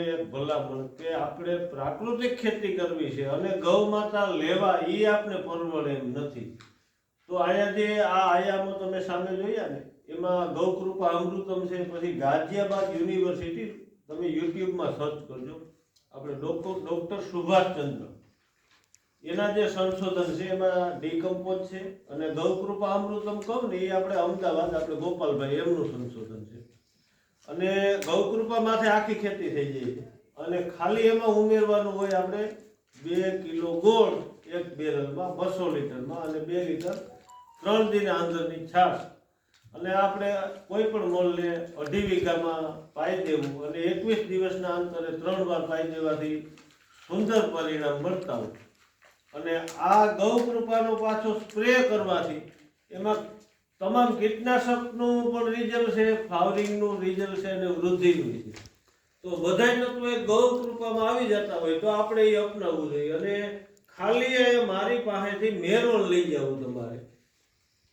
એક ભલામણ કે આપણે પ્રાકૃતિક ખેતી કરવી છે અને ગૌ માતા લેવા એ આપણે પરવડે એમ નથી. તો અહીંયા જે આ આયામો તમે સામે જોયા ને, એમાં ગૌકૃપા અમૃતમ છે, પછી ગાઝિયાબાદ યુનિવર્સિટી, તમે યુટ્યુબમાં સર્ચ કરજો. આપણે ડોક્ટર ડોક્ટર સુભાષચંદ્ર. એના જે સંશોધન છે, એમાં ડીકમ્પોઝ છે અને ગૌકૃપા અમૃતમ કહું ને એ આપણે અમદાવાદ, આપણે ગોપાલભાઈ એમનું સંશોધન છે. અને ગૌકૃપામાંથી આખી ખેતી થઈ જાય. અને ખાલી એમાં ઉમેરવાનું હોય આપણે બે કિલો ગોળ એક બેરલમાં, બસો લીટરમાં અને બે લીટર ત્રણ દિન આંધરની છાશ. અને આપણે કોઈ પણ મોલને અઢી વીઘામાં પાઈ દેવું અને એકવીસ દિવસના અંતરે ત્રણ વાર પાઈ દેવાથી સુંદર પરિણામ મળતા હોય. અને આ ગૌ કૃપાનો પાછો સ્પ્રે કરવાથી એમાં તમામ કીટનાશકનું પણ રિઝલ્ટ છે, ફાવરિંગનું રિઝલ્ટ છે અને વૃદ્ધિનું છે. તો બધાય તત્વો એ ગૌ કૃપામાં આવી જતા હોય તો આપણે એ અપનાવવું જોઈએ. અને ખાલી એ મારી પાસેથી મેરોલ લઈ જવું તમારે.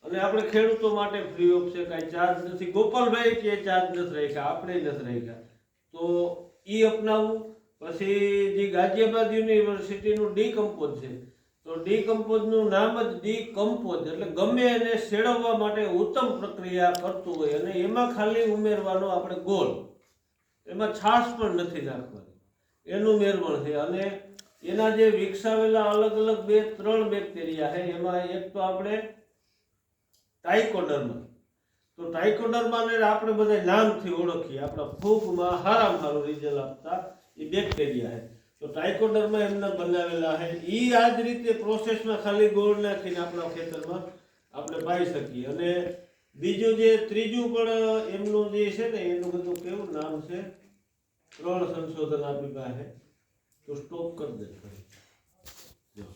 અને આપણે ખેડૂતો માટે ફ્રી ઓફ છે, કાંઈ ચાર્જ નથી. ગોપાલભાઈ કે ચાર્જ નથી રાખ્યા, આપણે નથી રાખ્યા. તો એ અપનાવવું પછી જે ગાઝિયાબાદ યુનિવર્સિટીનું ડીકમ્પોઝ છે તો ડીકમ્પોઝનું નામ જ ડીકમ્પોઝ, એટલે ગમે એને શેળવવા માટે ઉત્તમ પ્રક્રિયા કરતું હોય અને એમાં ખાલી ઉમેરવાનો આપણે ગોળ એમાં છાશ પણ નથી નાખવાની. એનું મેરવણ છે અને એના જે વિકસાવેલા અલગ અલગ બે ત્રણ બેક્ટેરિયા છે, એમાં એક તો આપણે ટાઇકોડર્મા તો ટાઇકોડર્માને આપણે બધા નામથી ઓળખીએ. આપણા ફૂગમાં હારામાં હારું રિઝલ્ટ આપતા એ બેક્ટેરિયા છે. તો ટ્રાયકોડરમાં એમના બનાવેલા છે એ આ જ રીતે પ્રોસેસમાં ખાલી ગોળ નાખીને આપણા ખેતરમાં આપણે પાઈ શકીએ. અને બીજું જે, ત્રીજું પણ એમનું જે છે ને, એનું બધું કેવું નામ છે? ત્રણ સંશોધન આપી પાસે. તો સ્ટોપ કરી દે.